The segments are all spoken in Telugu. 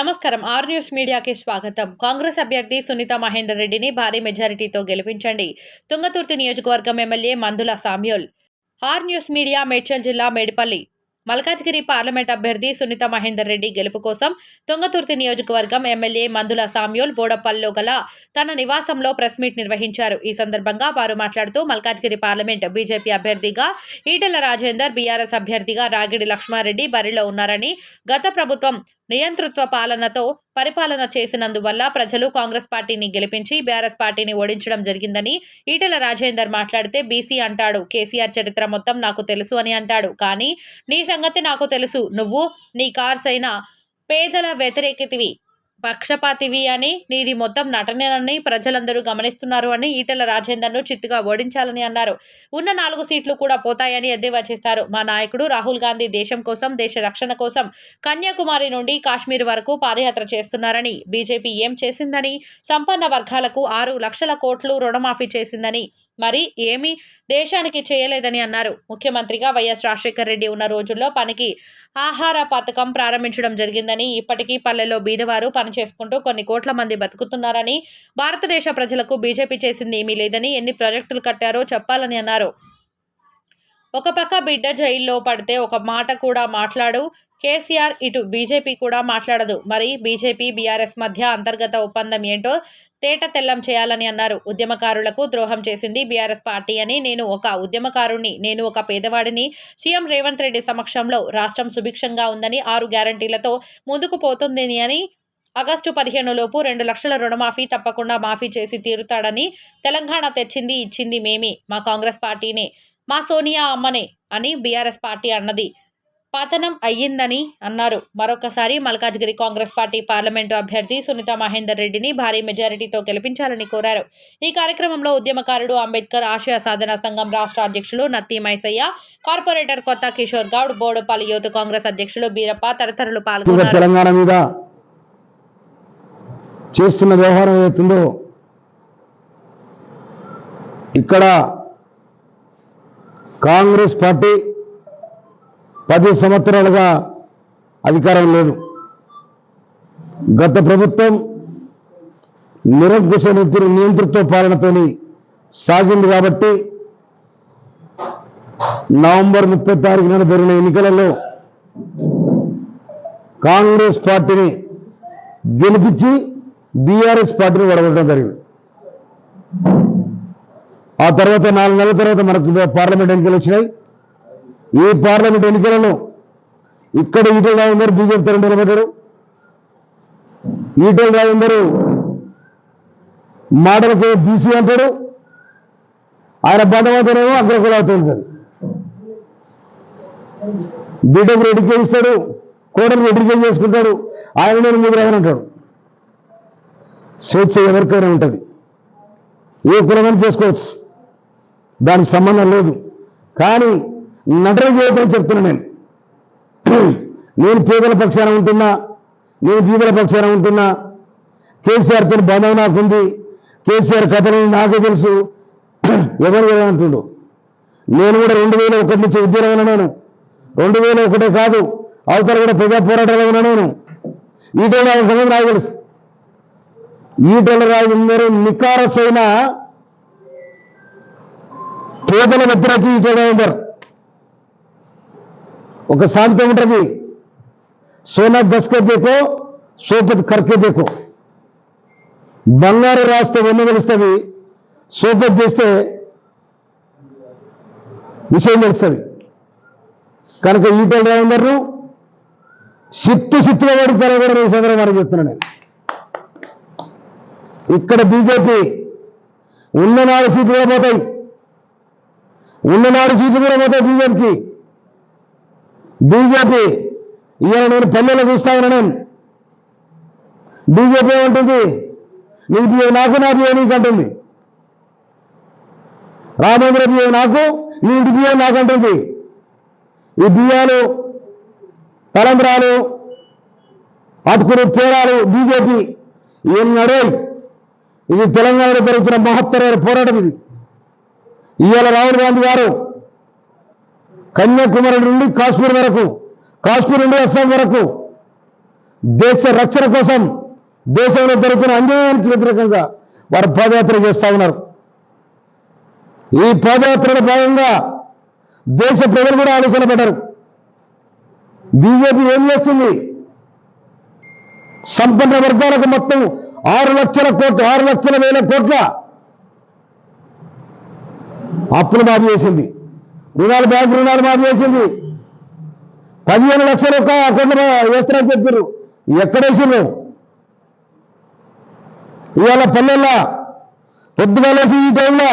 నమస్కారం. ఆర్ న్యూస్ మీడియాకి స్వాగతం. కాంగ్రెస్ అభ్యర్థి సునీత మహేందర్ రెడ్డిని భారీ మెజారిటీతో గెలిపించండి. తుంగతుర్తి నియోజకవర్గం MLA Mandula Samuel. R news media Medchal జిల్లా మేడిపల్లి. మల్కాజ్గిరి పార్లమెంట్ అభ్యర్థి సునీత మహేందర్ రెడ్డి గెలుపు కోసం తుంగతుర్తి నియోజకవర్గం ఎమ్మెల్యే మందుల సామ్యూల్ బోడపల్లిలో గల తన నివాసంలో ప్రెస్ మీట్ నిర్వహించారు. ఈ సందర్భంగా వారు మాట్లాడుతూ మల్కాజ్గిరి పార్లమెంట్ బీజేపీ అభ్యర్థిగా ఈటెల రాజేందర్ బీఆర్ఎస్ అభ్యర్థిగా రాగిడి లక్ష్మారెడ్డి బరిలో ఉన్నారని గత ప్రభుత్వం నియంతృత్వ పాలనతో పరిపాలన చేసినందువల్ల ప్రజలు కాంగ్రెస్ పార్టీని గెలిపించి బీఆర్ఎస్ పార్టీని ఓడించడం జరిగిందని ఈటల రాజేందర్ మాట్లాడితే బీసీ అంటాడు. కేసీఆర్ చరిత్ర మొత్తం నాకు తెలుసు అని అంటాడు. కానీ నీ సంగతి నాకు తెలుసు. నువ్వు నీ కార్స్ అయినా పేదల వ్యతిరేకతివి. పక్షపాతివి అని నీది మొత్తం నటనేనని ప్రజలందరూ గమనిస్తున్నారు అని ఈటెల రాజేందర్ను చిత్తుగా ఓడించాలని అన్నారు. ఉన్న నాలుగు సీట్లు కూడా పోతాయని ఎద్దేవా చేస్తారు. మా నాయకుడు రాహుల్ గాంధీ దేశం కోసం దేశ రక్షణ కోసం కన్యాకుమారి నుండి కాశ్మీర్ వరకు పాదయాత్ర చేస్తున్నారని బీజేపీ ఏం చేసిందని సంపన్న వర్గాలకు ఆరు లక్షల కోట్లు రుణమాఫీ చేసిందని మరి ఏమీ దేశానికి చేయలేదని అన్నారు. ముఖ్యమంత్రిగా వైఎస్ రాజశేఖర రెడ్డి ఉన్న రోజుల్లో పనికి ఆహార పథకం ప్రారంభించడం జరిగిందని ఇప్పటికీ పల్లెల్లో బీదవారు పని చేసుకుంటూ కొన్ని కోట్ల మంది బతుకుతున్నారని భారతదేశ ప్రజలకు బీజేపీ చేసింది ఏమీ లేదని ఎన్ని ప్రాజెక్టులు కట్టారో చెప్పాలని అన్నారు. ఒక పక్క బిడ్డ జైల్లో పడితే ఒక మాట కూడా మాట్లాడు కేసీఆర్ ఇటు బీజేపీ కూడా మాట్లాడదు. మరి బీజేపీ బీఆర్ఎస్ మధ్య అంతర్గత ఒప్పందం ఏంటో తేట తెల్లం చేయాలని అన్నారు. ఉద్యమకారులకు ద్రోహం చేసింది బీఆర్ఎస్ పార్టీ అని నేను ఒక ఉద్యమకారుణ్ణి నేను ఒక పేదవాడిని సీఎం రేవంత్ రెడ్డి సమక్షంలో రాష్ట్రం సుభిక్షంగా ఉందని ఆరు గ్యారంటీలతో ముందుకు పోతుంది అని ఆగస్టు పదిహేను లోపు రెండు లక్షల రుణమాఫీ తప్పకుండా మాఫీ చేసి తీరుతాడని తెలంగాణ తెచ్చింది ఇచ్చింది మేమే. మా కాంగ్రెస్ పార్టీనే. మా సోనియా అమ్మనే అని బీఆర్ఎస్ పార్టీ అన్నది. పతనం అయ్యిందని అన్నారు. మరొకసారి మల్కాజ్గిరి కాంగ్రెస్ పార్టీ పార్లమెంటు అభ్యర్థి సునీత మహేందర్ రెడ్డిని భారీ మెజారిటీతో గెలిపించాలని కోరారు. ఈ కార్యక్రమంలో ఉద్యమకారుడు అంబేద్కర్ ఆశయ సాధన సంఘం రాష్ట్ర అధ్యక్షులు Natti Maisaiah corporator Kotha Kishore Goud Boduppal youth Congress అధ్యక్షులు బీరప్ప తదితరులు పాల్గొన్నారు. తెలంగాణ మీద చేస్తున్న వ్యవహారం ఏదైతుందో ఇక్కడ కాంగ్రెస్ పార్టీ పది సంవత్సరాలుగా అధికారం లేదు. గత ప్రభుత్వం నిరంకుశ నియంతృ- నియంతృత్వ పాలనతోని సాగింది కాబట్టి నవంబర్ ముప్పై తారీఖున జరిగిన ఎన్నికలలో కాంగ్రెస్ పార్టీని గెలిపించి బీఆర్ఎస్ పార్టీని వడగొట్టడం జరిగింది. ఆ తర్వాత నాలుగు నెలల తర్వాత మనకు పార్లమెంట్ ఎన్నికలు వచ్చినాయి. ఈ పార్లమెంట్ ఎన్నికలను ఇక్కడ ఈటల రాజేందర్ బీజేపీ తరలి నిలబడ్డారు. ఈటల రాజేందర్ మాటలకు బీసీ అంటాడు. ఆయన బంధమవుతానేమో అగ్రకులావుతూ ఉంటాడు. బీటెక్ రెడ్డికే ఇస్తాడు కోడలు రెడ్డికే చేసుకుంటాడు. ఆయన నేను ముద్రగని అంటాడు. స్వేచ్ఛ ఎవరికైనా ఉంటుంది. ఏ కులమని చేసుకోవచ్చు. దానికి సంబంధం లేదు. కానీ నటన జీవితం చెప్తున్నా నేను. నేను పేదల పక్షాన ఉంటున్నా నేను బీదల పక్షాన ఉంటున్నా. కేసీఆర్తో బంధం నాకుంది. కేసీఆర్ కథలు నాకే తెలుసు. ఎవరు ఎవరు అంటుండు నేను కూడా రెండు వేల ఒకటి నుంచి ఉద్యోగంలో నేను రెండు వేల ఒకటే కాదు అవతల కూడా ప్రజా పోరాటంలో ఉన్నా నేను ఈటల రాజు సంగతి నాకు తెలుసు. ఈటల రాజు అందరూ నికారసైన పేదల మధ్యకి ఈటల రాజేందర్ ఒక సామెత ఉంటుంది సోనా దస్కే దేకో సోపతి కర్కే దేకో. బంగారు రాస్తే వెన్ను తెలుస్తుంది సోపతి చేస్తే విషయం తెలుస్తుంది కనుక ఈటల రాజేందర్ను సిట్టు సిట్టుగా పడుతారో కూడా నేను సందర్భం చెప్తున్నాను ఇక్కడ బీజేపీ ఉన్న నాలుగు సీట్లు పోతాయి. ఉన్ననాడు నాలుగు సీట్లు కూడా పోతాయి బీజేపీకి. బీజేపీ ఇవాళ నేను పల్లెలో చూస్తా ఉన్నా నేను. బీజేపీ ఏమంటుంది? నీ బియ్యం నాకు నా బియ్యం నీకు అంటుంది. రామేంద్ర బియ్యం నాకు నీ ఇంటి బియ్యం నాకు అంటుంది. ఈ బియ్యాలు తలంబ్రాలు అటుకుని పేరాలు బీజేపీ. ఏం నడవాలి ఇది తెలంగాణలో జరుగుతున్న మహత్తరమైన పోరాటం ఇది. ఇవాళ రాహుల్ గాంధీ గారు కన్యాకుమారి నుండి కాశ్మీర్ వరకు కాశ్మీర్ నుండి అస్సాం వరకు దేశ రక్షణ కోసం దేశంలో జరుగుతున్న అన్యాయానికి వ్యతిరేకంగా వారు పాదయాత్ర చేస్తా ఉన్నారు. ఈ పాదయాత్రలో భాగంగా దేశ ప్రజలు కూడా ఆలోచన పడ్డారు. బీజేపీ ఏం చేస్తుంది? సంపన్న వర్గాలకు మొత్తం ఆరు లక్షల కోట్లు ఆరు లక్షల వేల కోట్ల అప్పులు మాఫీ చేసింది. రుణాలు బ్యాంకు రుణాలు మాఫీ చేసింది. పదిహేను లక్షలు ఒక అకౌంట్ వేస్తారని చెప్పారు ఎక్కడేసిండ్రు ఇవాళ పల్లెల్లో పొద్దుగాలేసి ఈ టైంలో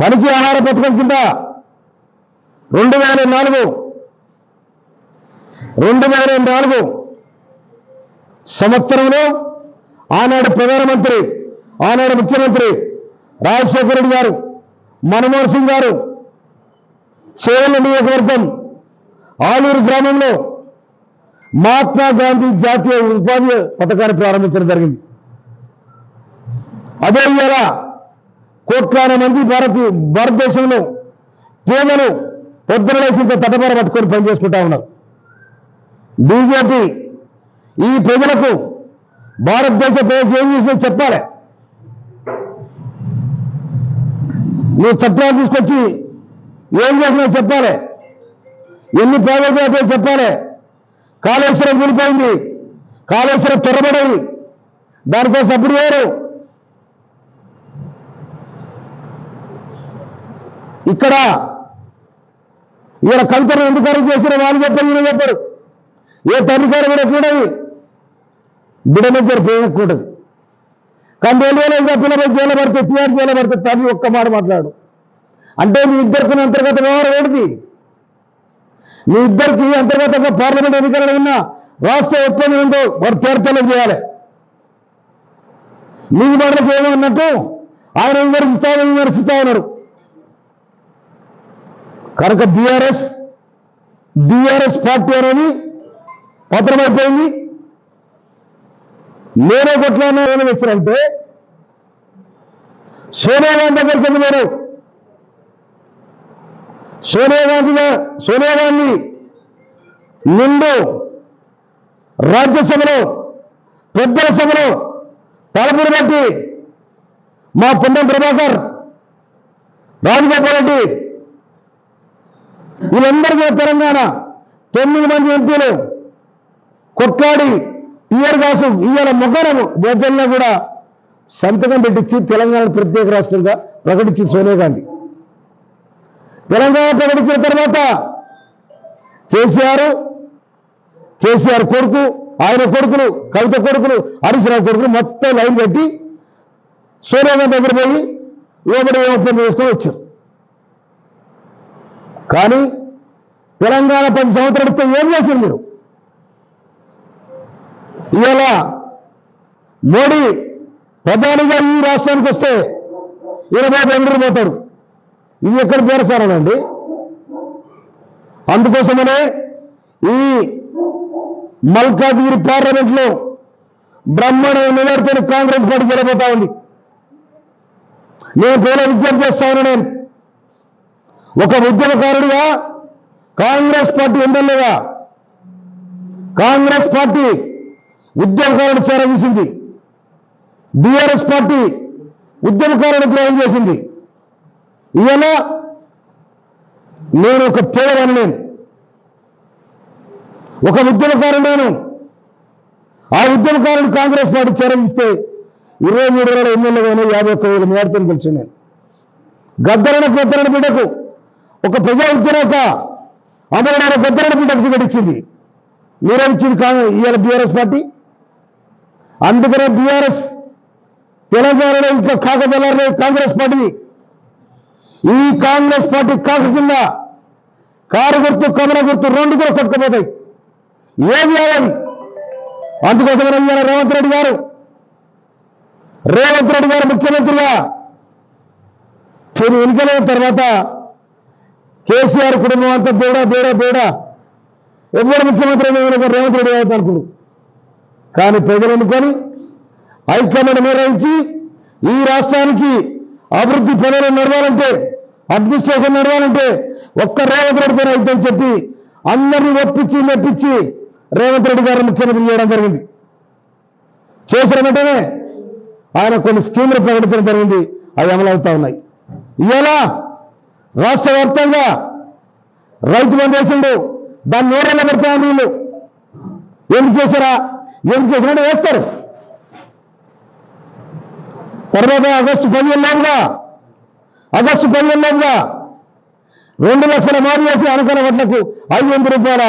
పనికి ఆహార పథకం కింద రెండు వేల నాలుగు రెండు వేల నాలుగు సంవత్సరంలో ఆనాడు ప్రధానమంత్రి ఆనాడు ముఖ్యమంత్రి రాజశేఖర రెడ్డి గారు మన్మోహన్ సింగ్ గారు చేవల నియోజకవర్గం ఆలూరు గ్రామంలో మహాత్మా గాంధీ జాతీయ ఉపాధి పథకాన్ని ప్రారంభించడం జరిగింది. అదే ఇవాళ కోట్లాది మంది భారత భారతదేశంలో పేదలు పొద్దున లేచి తటపర పట్టుకొని పనిచేసుకుంటా ఉన్నారు. బీజేపీ ఈ ప్రజలకు భారతదేశ ప్రజలకు ఏం చేసిందో చెప్పాలి. నువ్వు చట్టాలు తీసుకొచ్చి? ఏం చేసినావు చెప్పాలి. ఎన్ని ప్రాజెక్టులు అయితే చెప్పాలి. కాళేశ్వరం కూలిపోయింది. కాళేశ్వరం త్వరబడేది దానికోసం అప్పుడు వేరు ఇక్కడ. ఈయన కవితను ఎందుకు అరెస్ట్ చేసిన వాళ్ళు చెప్పారు ఈయన చెప్పారు. ఏ తల్లికారు కూడా చూడదు బిడ్డ మధ్య పేరు ఎక్కువ ఉంటుంది కానీ రెండు వేల ఇంకా పిల్లలు జైలు పడితే టీఆర్ జైలు పడితే తల్లి ఒక్క మాట మాట్లాడు. అంటే మీ ఇద్దరికి అంతర్గత వ్యవహారం ఏంటిది మీ ఇద్దరికి అంతర్గతంగా పార్లమెంట్ ఎన్నికలలో ఉన్న రాష్ట్ర ఒప్పందం ఉందో వారు పేర్తలం చేయాలి. మీ మాటలకు ఏమో అన్నట్టు ఆయన విమర్శిస్తా విమర్శిస్తా ఉన్నారు. కనుక బీఆర్ఎస్ బీఆర్ఎస్ పార్టీ అనేది పత్రమైపోయింది నేనే కొట్లాను ఏమని వచ్చారంటే సోనియా గాంధీ దగ్గరికి ఎందుకు పోయారు సోనియా గాంధీ సోనియా గాంధీ నిండు రాజ్యసభలో పెద్దల సభలో తలపురు బట్టి మా పుణ్యం ప్రభాకర్ రాజగోపాల్ రెడ్డి వీళ్ళందరికీ తెలంగాణ తొమ్మిది మంది ఎంపీలు కొట్లాడి టిఆర్ గాసు ఇవాళ మొగరము. భోజనంలో కూడా సంతకం పెట్టించి తెలంగాణ ప్రత్యేక రాష్ట్రంగా ప్రకటించి సోనియా గాంధీ. తెలంగాణ ప్రకటించిన తర్వాత కేసీఆర్ కేసీఆర్ కొడుకు ఆయన కొడుకులు కవిత కొడుకులు హరీష్ రావు కొడుకులు మొత్తం లైన్ కట్టి సోనియా గాంధీ దగ్గర పోయి లోపల ఒప్పందం చేసుకొని వచ్చారు. కానీ తెలంగాణ పది సంవత్సరాలతో ఏం చేశారు మీరు? ఇవాళ మోడీ ప్రధానిగా ఈ రాష్ట్రానికి వస్తే ఇరవై బెంగళూరు పోతారు ఇది ఎక్కడ పేరసారానండి అందుకోసమనే ఈ మల్కాజ్గిరి పార్లమెంట్లో లో బ్రహ్మాండ నిలబడితే కాంగ్రెస్ పార్టీ గెలబోతా ఉంది. నేను కూడా విజ్ఞప్తి చేస్తాను నేను. ఒక ఉద్యమకారుడిగా కాంగ్రెస్ పార్టీ ఎమ్మెల్యేగా కాంగ్రెస్ పార్టీ ఉద్యమకారుడు చేరదీసింది బీఆర్ఎస్ పార్టీ ఉద్యమకారుడు ద్రోహం చేసింది. ఇవాళ నేను ఒక పేదవాడిని నేను. ఒక ఉద్యమకారుడు నేను. ఆ ఉద్యమకారుడు కాంగ్రెస్ పార్టీ చేరదీస్తే ఇరవై మూడు వేల ఎమ్మెల్యేగానే యాభై ఒక్క వేల మేడతో గెలిచాను నేను. గద్దరణ గద్దరన బిడ్డకు ఒక ప్రజా ఉద్యమక అమరనాడు గద్దరణ బిడ్డకు టికెట్ ఇచ్చింది. మీరేమిచ్చింది కాంగ్రెస్ ఇవాళ బీఆర్ఎస్ పార్టీ? అందుకనే బీఆర్ఎస్ తెలంగాణలో ఇంకా కాకజల్లారో కాంగ్రెస్ పార్టీ ఈ కాంగ్రెస్ పార్టీ కాక కింద కారు గుర్తు కమల గుర్తు రెండు కూడా కొట్టుకుపోతాయి. ఏది అవ్వాలి అందుకోసమే ఇవాళ రేవంత్ రెడ్డి గారు రేవంత్ రెడ్డి గారు ముఖ్యమంత్రిగా తిరిగి ఎన్నికలైన తర్వాత కేసీఆర్ కుటుంబం అంతా దేవుడా దేవుడా దేవుడా ఎవరు ముఖ్యమంత్రి రేవంత్ రెడ్డి అవుతా అనుకుడు కానీ ప్రజలు అనుకొని హైకమాండ్ నిర్వహించి ఈ రాష్ట్రానికి అభివృద్ధి పనులు నడవాలంటే అడ్మినిస్ట్రేషన్ నడవాలంటే ఒక్క రేవంత్ రెడ్డితో అవుతుందని చెప్పి అందరినీ ఒప్పించి మెప్పించి రేవంత్ రెడ్డి గారు ముఖ్యమంత్రి చేయడం జరిగింది. చేసిన వెంటనే ఆయన కొన్ని స్కీములు ప్రకటించడం జరిగింది. అవి అమలవుతా ఉన్నాయి. ఇవాళ రాష్ట్ర వ్యాప్తంగా రైతు బంధు వేసిండు. దాన్ని నూరెళ్ళ పెడతా వీళ్ళు ఎందుకు చేశారా ఏం చేసినట్టు వేస్తారు. తర్వాత ఆగస్టు పదిహేను లోపుగా ఆగస్టు పదిహేను లోపుగా రెండు లక్షల మారు వేసి అనుకున్న వడ్లకు ఐదు వందల రూపాయల